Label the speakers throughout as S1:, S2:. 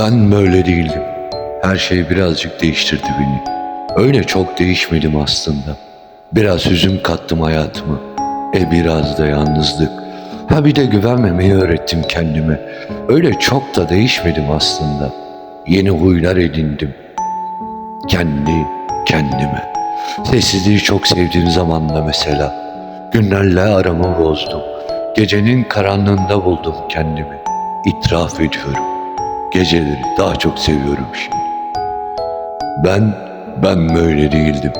S1: Ben böyle değildim. Her şey birazcık değiştirdi beni. Öyle çok değişmedim aslında. Biraz hüzün kattım hayatıma. E biraz da yalnızlık. Ha bir de güvenmemeyi öğrettim kendime. Öyle çok da değişmedim aslında. Yeni huylar edindim. Kendi kendime. Sessizliği çok sevdiğim zamanda mesela. Günlerle aramı bozdum. Gecenin karanlığında buldum kendimi. İtiraf ediyorum. Geceleri daha çok seviyorum şimdi. Ben, ben böyle değildim.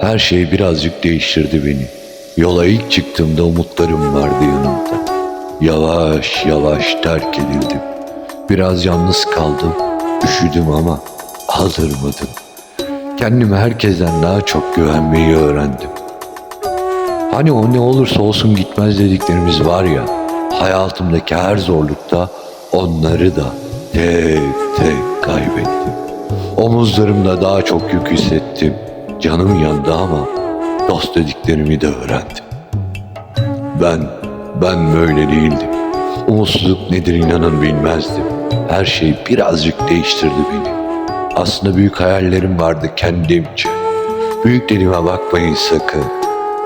S1: Her şey birazcık değiştirdi beni. Yola ilk çıktığımda umutlarım vardı yanımda. Yavaş yavaş terk edildim. Biraz yalnız kaldım. Üşüdüm ama aldırmadım. Kendime herkesten daha çok güvenmeyi öğrendim. Hani o ne olursa olsun gitmez dediklerimiz var ya, hayatımdaki her zorlukta onları da tek tek kaybettim. Omuzlarımda daha çok yük hissettim. Canım yandı ama dost dediklerimi de öğrendim. Ben, ben böyle değildim. Umutsuzluk nedir inanın bilmezdim. Her şey birazcık değiştirdi beni. Aslında büyük hayallerim vardı kendimce. Büyüklerime bakmayın sakın.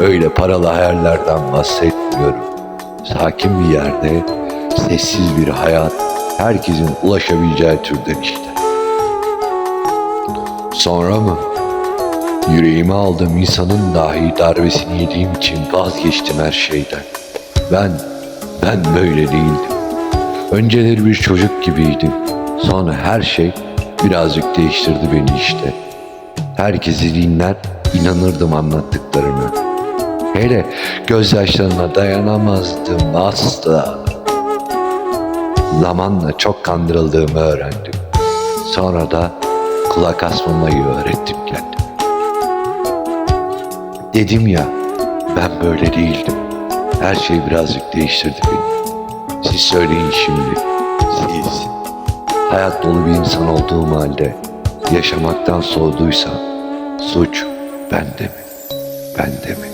S1: Öyle paralı hayallerden bahsetmiyorum. Sakin bir yerde, sessiz bir hayat, herkesin ulaşabileceği türden işte. Sonra mı? Yüreğime aldığım insanın dahi darbesini yediğim için vazgeçtim her şeyden. Ben, ben böyle değildim. Önceleri bir çocuk gibiydim. Sonra her şey birazcık değiştirdi beni işte. Herkesi dinler, inanırdım anlattıklarına. Hele gözyaşlarına dayanamazdım asla. Zamanla çok kandırıldığımı öğrendim. Sonra da kulak asmamayı öğrettim kendime. Dedim ya, ben böyle değildim. Her şey birazcık değiştirdi beni. Siz söyleyin şimdi, siz. Hayat dolu bir insan olduğum halde yaşamaktan soğuduysam suç bende mi? Bende mi?